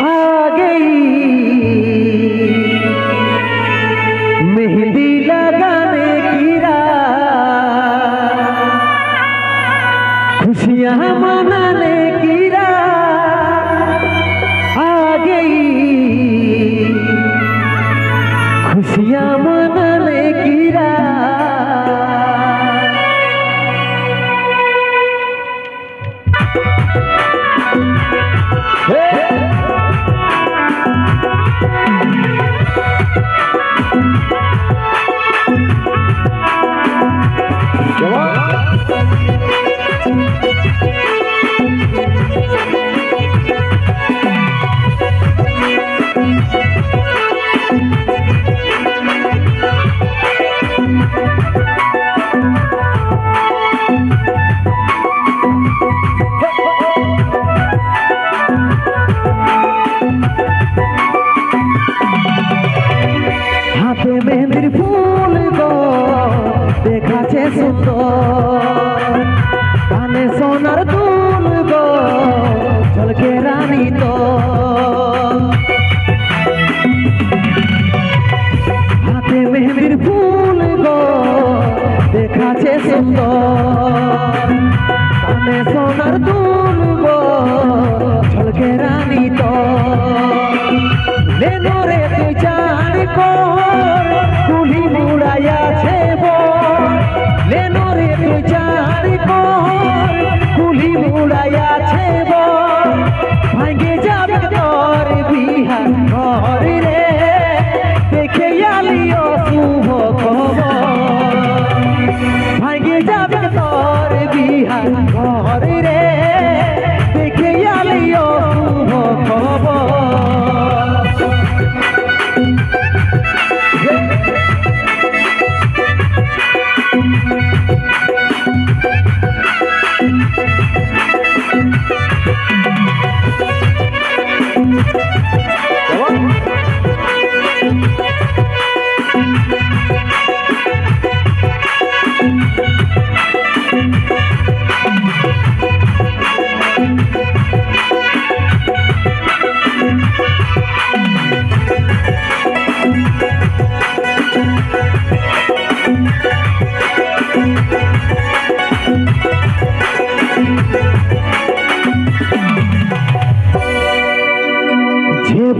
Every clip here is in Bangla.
आ गई। मेहंदी लगाने की रात। खुशियाँ मनाने ফুল গো, দেখাচ্ছে সুন্দর। কানে সোনার দুল গো, ঝলকে রানী তো হাতে মেহেন্দির ফুল গো, দেখাচ্ছে সুন্দর। কানে সোনার দুল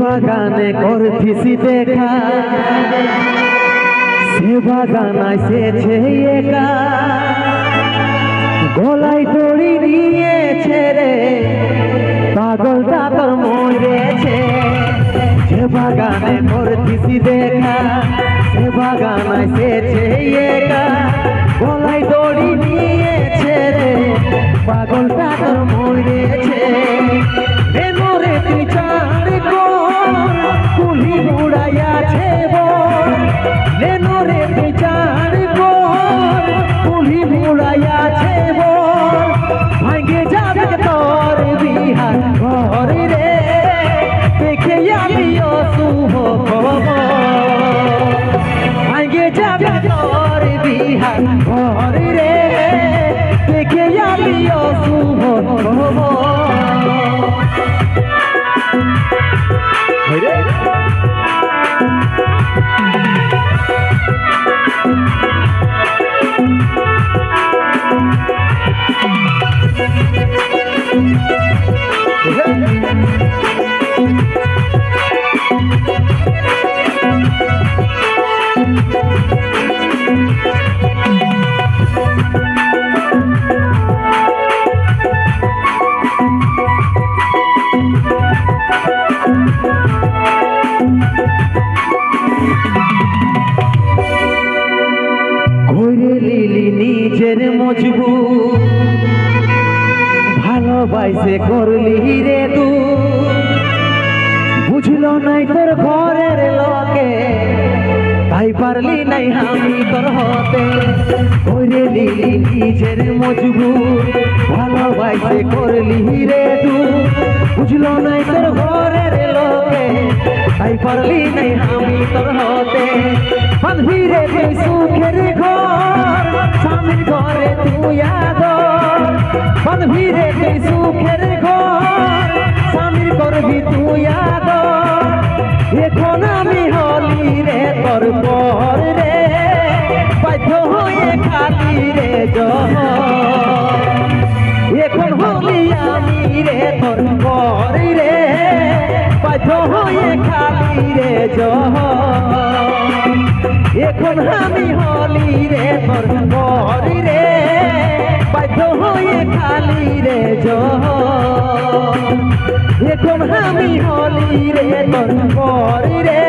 বাগানে করতিসি দেখা সে বাগান আসেছে একা। বাগানে করতিসি দেখা সে বাগানায় আসেছে তোর বিহার ঘর রে। দেখে আমিও শুভ খবর ভালোবাসে করলি রে তু? বুঝলো নাই তোর ঘরের লোকে তাই পারলি নাই আমি তোর হতে। ঘুরে লিলি নিজের মজবুত, ভালোবাসে করলি রে তু? বুঝলো নাই তোর ঘরের লোকে তাই পারলি নাই আমি তোর হতে। বাঁধবি রে সুখের ঘর, স্বামীর ঘরে তুই আদর। বাঁধবি রে রে এখন হলি আমি রে তোর পর রে। বাধ্য হয়ে খালি রে এখন আমি হলি রে তোর পর রে। বাধ্য হয়ে খালি রে এখন আমি হলি রে তোর রে।